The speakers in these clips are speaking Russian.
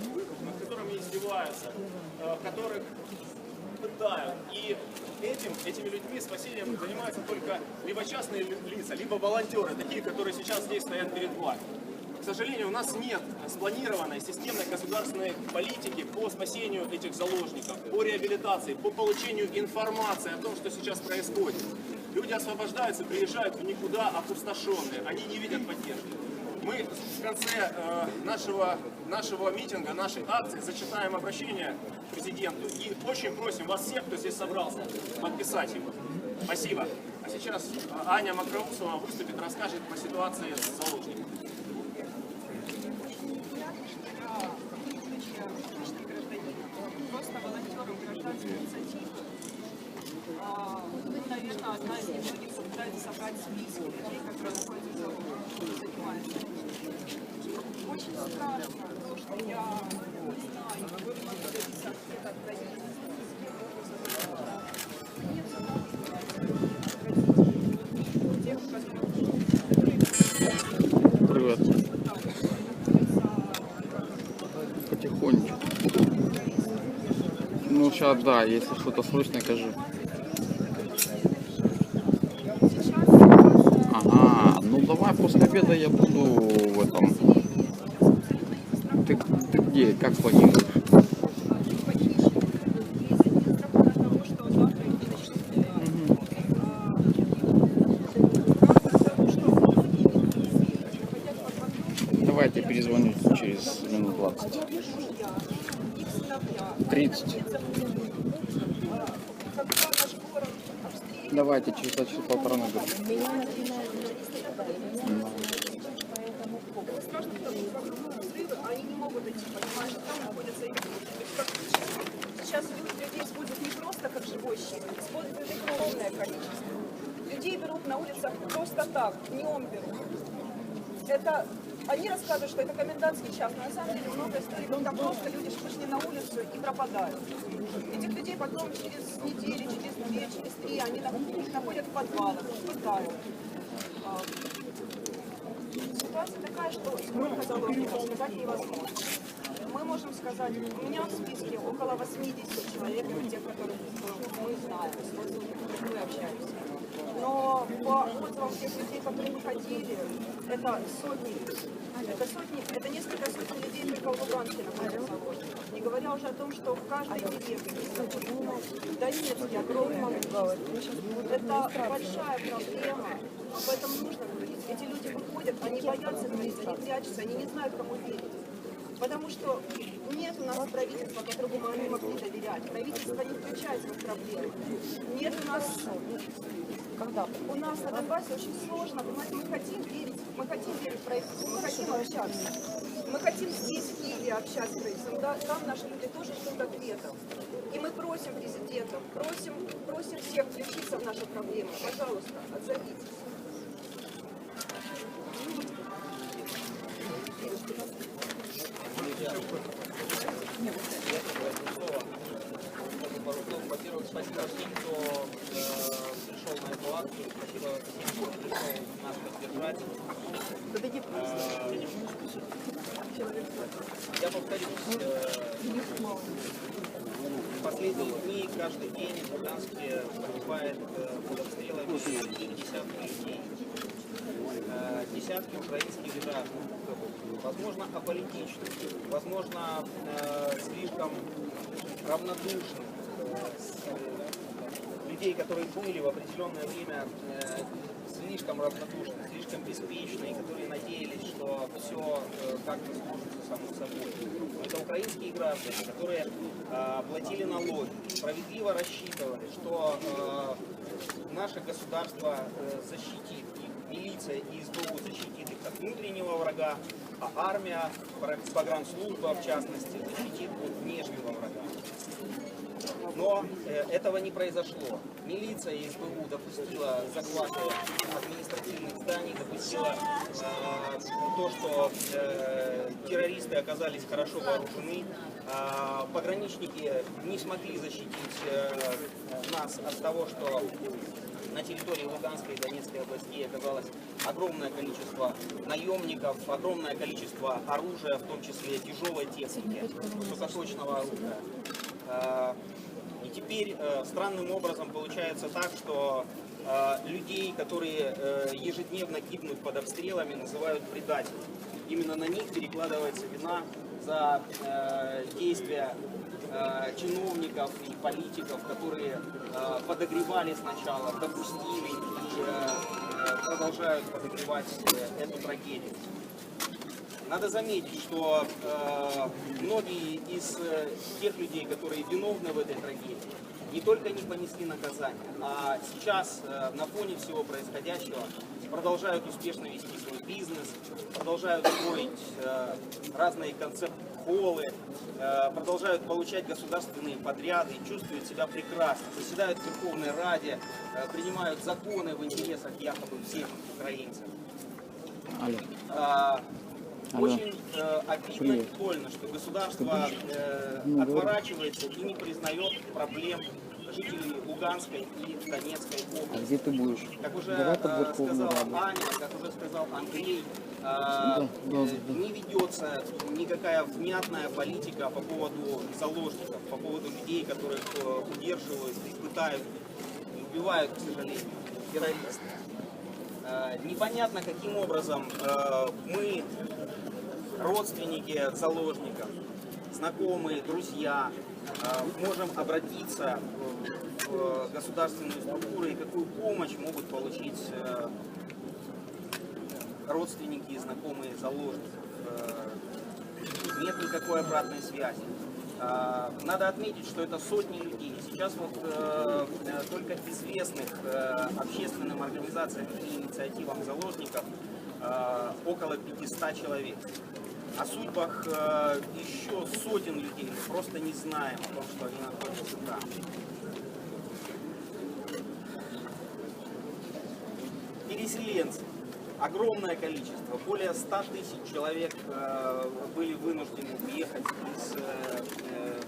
над которыми издеваются, э, которых пытают. И этим, этими людьми спасением занимаются только либо частные лица, либо волонтеры, такие, которые сейчас здесь стоят перед вами. К сожалению, у нас нет спланированной системной государственной политики по спасению этих заложников, по реабилитации, по получению информации о том, что сейчас происходит. Люди освобождаются, приезжают в никуда опустошенные, они не видят поддержки. Мы в конце э, нашего, нашего митинга, нашей акции зачитаем обращение президенту и очень просим вас всех, кто здесь собрался, подписать его. Спасибо. А сейчас э, Аня Макроусова выступит, расскажет по ситуации с заложниками. инициативы. А, в заложниках. Очень страшно, Привет. Потихонечку. Ну, сейчас, да, если что-то срочно, скажи. Ага, ну давай после обеда я буду в этом. Как планируешь? Давай я тебе перезвоню через минут 20. 30. Давайте через полтора наберу. Страшно, потому что вокруг взрывы, а они не могут идти, понимаешь, там находятся их люди. То есть фактически Сейчас люди людей используют не щит, используют огромное количество. Людей берут на улицах просто так, днем берут. Это они рассказывают, что это комендантский час, но на самом деле много историй, когда просто люди вышли на улицу и пропадают. Этих людей потом через неделю, через две, через три они находят в подвалах, пытают. А, Ситуация такая, что сколько заложников сказать невозможно. Можем сказать, у меня в списке около 80 человек, тех, которых мы знаем, с которыми мы общаемся. Но по отзывам тех людей, которые выходили, это сотни, это сотни, это несколько сотен людей только в Луганске находятся. Не говоря уже о том, что в каждой деревне, в Донецке количество. Это большая проблема, об этом нужно говорить. Эти люди выходят, они боятся говорить, они прячутся, они не знают, кому верить. Потому что нет у нас правительства, которому они могли доверять. Правительство не включается в проблемы. Нет у нас... Когда? У нас на Донбассе очень сложно, понимаете, мы хотим верить, мы хотим верить в правительство, мы хотим общаться. Мы хотим здесь, в Киеве, общаться с правительством. Да, там наши люди тоже ждут ответов. И мы просим президента, просим, просим всех включиться в наши проблемы. Пожалуйста, отзовитесь. Э, я повторюсь, э, в последние дни, каждый день в Луганске погибает э, под обстрелами и десятки людей. Э, десятки украинских граждан. Возможно, аполитичных, возможно, э, слишком равнодушных э, э, людей, которые были в определенное время э, слишком равнодушны, слишком беспечны, которые надеялись, что все как-то сложится само собой. Это украинские граждане, которые э, платили налоги, справедливо рассчитывали, что э, наше государство э, защитит их, милиция и СБУ защитит их от внутреннего врага, а армия, погранслужба в частности, защитит от внешнего врага. Но э, этого не произошло. Милиция и СБУ допустила захваты административных зданий, допустила э, то, что э, террористы оказались хорошо вооружены. А пограничники не смогли защитить э, нас от того, что на территории Луганской и Донецкой областей оказалось огромное количество наемников, огромное количество оружия, в том числе тяжелой техники, высокоточного оружия. И теперь э, странным образом получается так, что э, людей, которые э, ежедневно гибнут под обстрелами, называют предателями. Именно на них перекладывается вина за э, действия э, чиновников и политиков, которые э, подогревали сначала, допустили и э, э, продолжают подогревать э, эту трагедию. Надо заметить, что э, многие из э, тех людей, которые виновны в этой трагедии, не только не понесли наказание, а сейчас э, на фоне всего происходящего продолжают успешно вести свой бизнес, продолжают строить э, разные концепт-холлы, э, продолжают получать государственные подряды чувствуют себя прекрасно, заседают в Верховной Раде, э, принимают законы в интересах якобы всех украинцев. Алло. А, Алло. Очень э, обидно и больно, что государство э, отворачивается и не признает проблем жителей Луганской и Донецкой А области. где ты будешь? Как уже э, Раду. Аня, как уже сказал Андрей, э, да, э, да. не ведется никакая внятная политика по поводу заложников, по поводу людей, которых э, удерживают и пытают, и убивают, к сожалению, террористы. Э, Непонятно, каким образом э, мы, родственники заложников, знакомые, друзья, э, можем обратиться в государственные структуры и какую помощь могут получить э, родственники и знакомые заложников. Э, Нет никакой обратной связи. Надо отметить, что это сотни людей. Сейчас вот э, только известных общественным организациям и инициативам заложников около 500 человек. О судьбах э, еще сотен людей мы просто не знаем о том, что они находятся там. Переселенцы. Огромное количество. Более 100 тысяч человек э, были вынуждены уехать из э, э,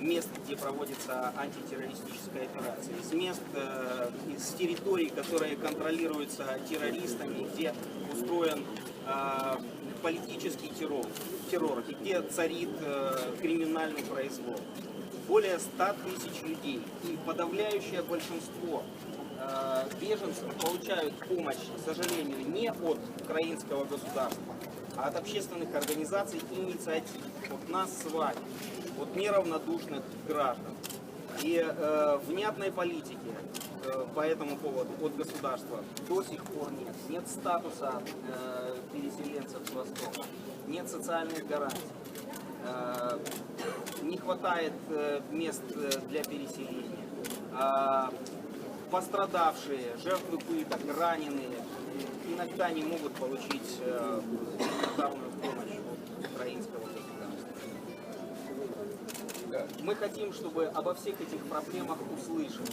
мест, где проводится антитеррористическая операция, из мест, э, из территорий, которые контролируются террористами, где устроен э, политический террор, террор где царит э, криминальный произвол. Более 100 тысяч людей и подавляющее большинство э, беженцев получают помощь, к сожалению, не от украинского государства, а от общественных организаций и инициатив, от нас с вами, от неравнодушных граждан. И э, внятной политики по этому поводу от государства до сих пор нет. Нет статуса э, переселенцев с Востока, нет социальных гарантий. Э, не хватает э, мест э, для переселения. А Пострадавшие, жертвы пыток, раненые э, иногда не могут получить э, гуманитарную помощь от украинского государства. Мы хотим, чтобы обо всех этих проблемах услышали.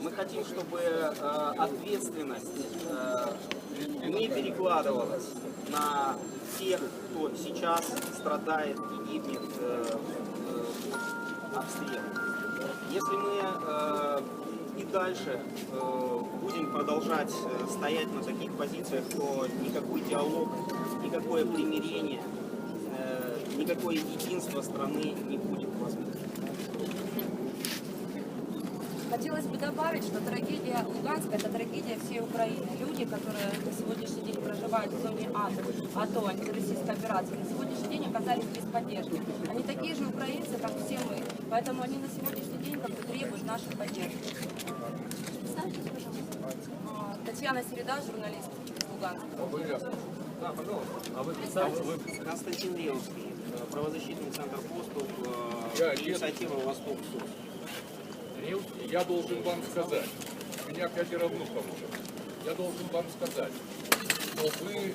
Мы хотим, чтобы э, ответственность э, не перекладывалась на тех, кто сейчас страдает и гибнет э, э, от обстрелов. Если мы и дальше будем продолжать стоять на таких позициях, то никакой диалог, никакое примирение, никакое единство страны не будет возможно. Хотелось бы добавить, что трагедия Луганска – это трагедия всей Украины. Люди, которые на сегодняшний день проживают в зоне АТО, АТО, антитеррористической операции, на сегодняшний день оказались без поддержки. Они такие же украинцы, как все мы. Поэтому они на сегодняшний день как бы требуют нашей поддержки. Представьтесь, пожалуйста. А, Татьяна Середа, журналист Луганска. Константин Реуский, э, правозащитный центр поступ, э, инициатива Суд. Я должен вам сказать, у меня пятеро внуков уже. Я должен вам сказать, что вы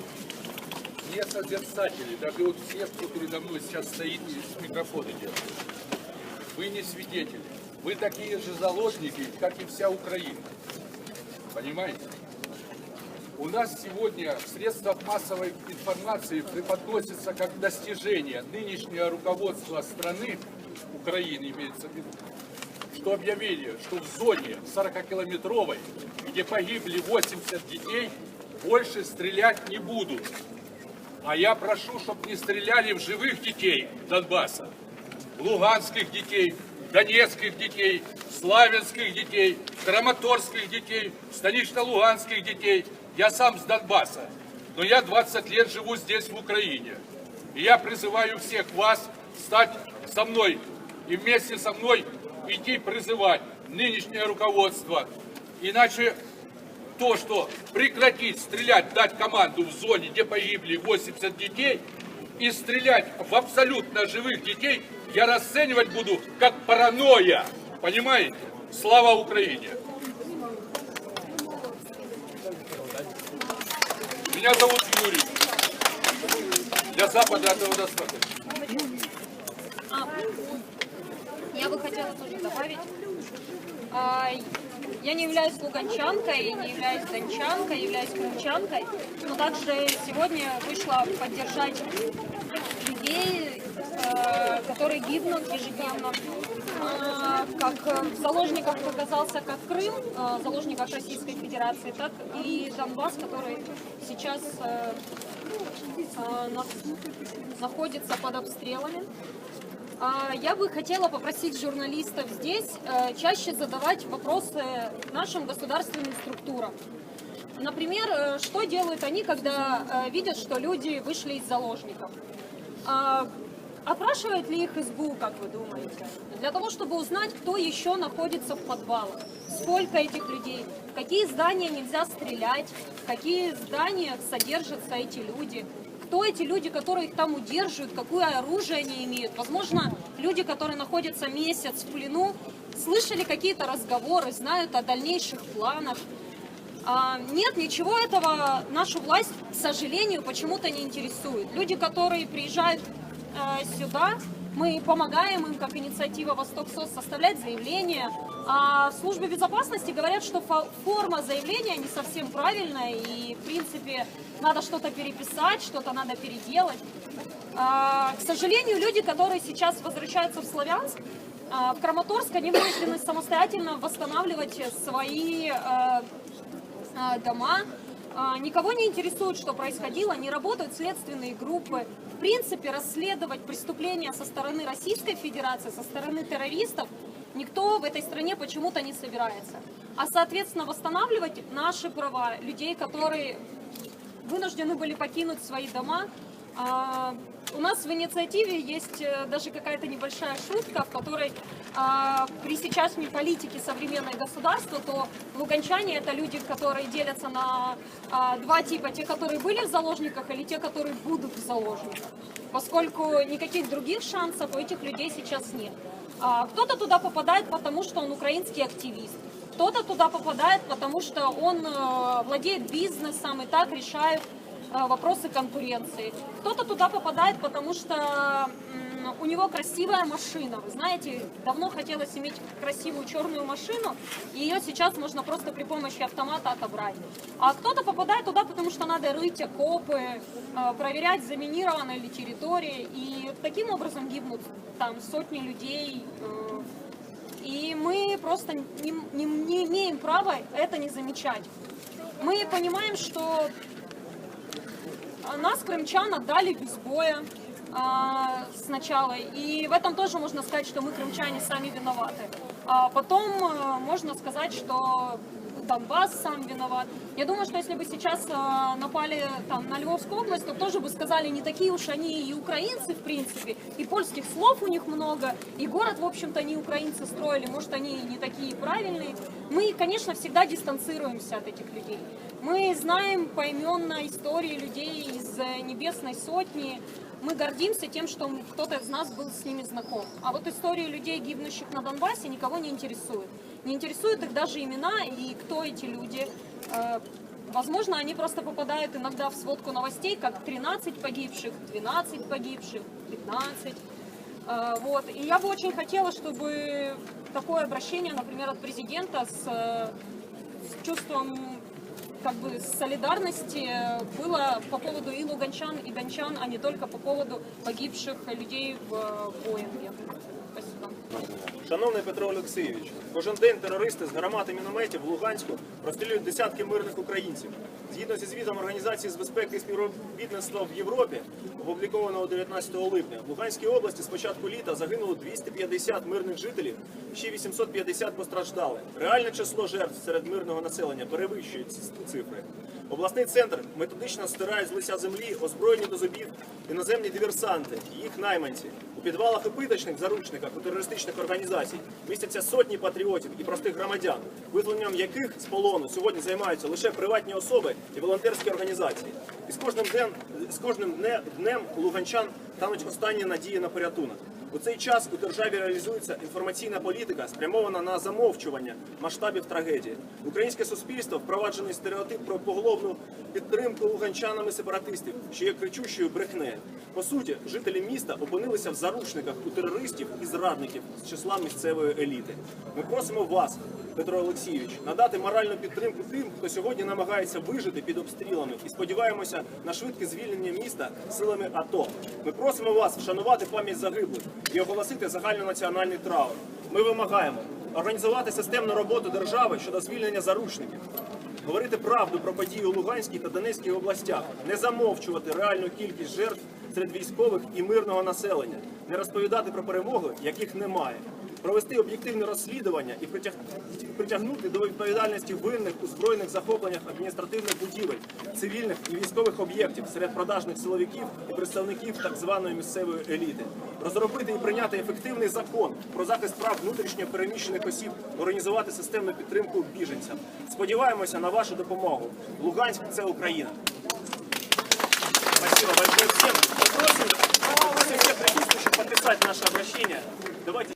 не созерцатели, даже вот все, кто передо мной сейчас стоит и с микрофона делает. Вы не свидетели. Вы такие же заложники, как и вся Украина. Понимаете? У нас сегодня в средствах массовой информации преподносится как достижение нынешнего руководства страны, Украины имеется в виду, что объявили, что в зоне 40-километровой, где погибли 80 детей, больше стрелять не будут. А я прошу, чтобы не стреляли в живых детей Донбасса, луганских детей, донецких детей, славянских детей, краматорских детей, станично-луганских детей. Я сам с Донбасса, но я 20 лет живу здесь, в Украине. И я призываю всех вас стать со мной и вместе со мной идти призывать нынешнее руководство. Иначе то, что прекратить стрелять, дать команду в зоне, где погибли 80 детей, и стрелять в абсолютно живых детей, я расценивать буду как паранойя. Понимаете? Слава Украине! Меня зовут Юрий. Для Запада этого достаточно. Я бы хотела тоже добавить. А, Я не являюсь луганчанкой, не являюсь дончанкой, являюсь крымчанкой, но также сегодня вышла поддержать людей, э, которые гибнут ежедневно. А, Как э, в заложниках оказался как Крым, в заложниках Российской Федерации, так и Донбасс, который сейчас э, на- находится под обстрелами. А, Я бы хотела попросить журналистов здесь э, чаще задавать вопросы нашим государственным структурам. Например, э, что делают они, когда э, видят, что люди вышли из заложников? А, Опрашивает ли их СБУ, как вы думаете? Для того, чтобы узнать, кто еще находится в подвалах, сколько этих людей, в какие здания нельзя стрелять, в какие здания содержатся эти люди, кто эти люди, которые их там удерживают, какое оружие они имеют. Возможно, люди, которые находятся месяц в плену, слышали какие-то разговоры, знают о дальнейших планах. А, Нет, ничего этого нашу власть, к сожалению, почему-то не интересует. Люди, которые приезжают э, сюда, мы помогаем им, как инициатива Восток СОС, составлять заявления. А в службе безопасности говорят, что фо- форма заявления не совсем правильная, и, в принципе, надо что-то переписать, что-то надо переделать. А, К сожалению, люди, которые сейчас возвращаются в Славянск, а, в Краматорск, они вынуждены самостоятельно восстанавливать свои э, э, дома. А, Никого не интересует, что происходило, не работают следственные группы. В принципе, расследовать преступления со стороны Российской Федерации, со стороны террористов, никто в этой стране почему-то не собирается. А, соответственно, восстанавливать наши права людей, которые вынуждены были покинуть свои дома. У нас в инициативе есть э, даже какая-то небольшая шутка, в которой а, при сейчасшней политике современное государство, то луганчане это люди, которые делятся на а, два типа, те, которые были в заложниках, или те, которые будут в заложниках. Поскольку никаких других шансов у этих людей сейчас нет. А, Кто-то туда попадает, потому что он украинский активист. Кто-то туда попадает, потому что он э, владеет бизнесом и так решает вопросы конкуренции. Кто-то туда попадает, потому что у него красивая машина. Вы знаете, давно хотелось иметь красивую черную машину, и ее сейчас можно просто при помощи автомата отобрать. А кто-то попадает туда, потому что надо рыть окопы, э, проверять, заминирована ли территория, и таким образом гибнут там сотни людей, э, и мы просто не, не- не имеем права это не замечать. Мы понимаем, что нас, крымчан, отдали без боя а, сначала. И в этом тоже можно сказать, что мы, крымчане, сами виноваты. А потом а, можно сказать, что Донбасс сам виноват. Я думаю, что если бы сейчас а, напали там, на Львовскую область, то тоже бы сказали, не такие уж они и украинцы, в принципе, и польских слов у них много, и город, в общем-то, не украинцы строили, может, они не такие правильные. Мы, конечно, всегда дистанцируемся от этих людей. Мы знаем поименно истории людей из э, Небесной Сотни. Мы гордимся тем, что кто-то из нас был с ними знаком. А вот истории людей, гибнущих на Донбассе, никого не интересует. Не интересуют их даже имена и кто эти люди. Э, Возможно, они просто попадают иногда в сводку новостей, как 13 погибших, 12 погибших, 15. Э, Вот. И я бы очень хотела, чтобы такое обращение, например, от президента с, с чувством как бы солидарности было по поводу и луганчан, и дончан, а не только по поводу погибших людей в э, Боинге. Шановний Петро Олексійович, кожен день терористи з гармати мінометів в Луганську розстрілюють десятки мирних українців. Згідно зі звітом Організації з безпеки і співробітництва в Європі, опублікованого 19 липня, в Луганській області з початку літа загинуло 250 мирних жителів, ще 850 постраждали. Реальне число жертв серед мирного населення перевищує ці цифри. Обласний центр методично стирає з лиця землі озброєні до зубів іноземні диверсанти, їх найманці. У підвалах і питочних заручниках у терористичних організацій містяться сотні патріотів і простих громадян, визволенням яких з полону сьогодні займаються лише приватні особи і волонтерські організації. І з кожним днем, з кожним дне- днем у луганчан тануть останні надії на порятунок. У цей час у державі реалізується інформаційна політика, спрямована на замовчування масштабів трагедії. Українське суспільство впроваджений стереотип про поголовну підтримку луганчанами сепаратистів, що є кричущою брехнею. По суті, жителі міста опинилися в заручниках у терористів і зрадників з числа місцевої еліти. Ми просимо вас, Петро Олексійович, надати моральну підтримку тим, хто сьогодні намагається вижити під обстрілами, і сподіваємося на швидке звільнення міста силами АТО. Ми просимо вас вшанувати пам'ять загиблих і оголосити загальнонаціональний траур. Ми вимагаємо організувати системну роботу держави щодо звільнення заручників. Говорити правду про події у Луганській та Донецькій областях, не замовчувати реальну кількість жертв серед військових і мирного населення, не розповідати про перемоги, яких немає, провести об'єктивне розслідування і притягнути до відповідальності винних у збройних захопленнях адміністративних будівель, цивільних і військових об'єктів серед продажних силовиків і представників так званої місцевої еліти, розробити і прийняти ефективний закон про захист прав внутрішньо переміщених осіб, організувати системну підтримку біженцям. Сподіваємося на вашу допомогу. Луганськ це Україна. Спасибо большое всем. Просим, просим всех присутствующих подписать наше обращение. Давайте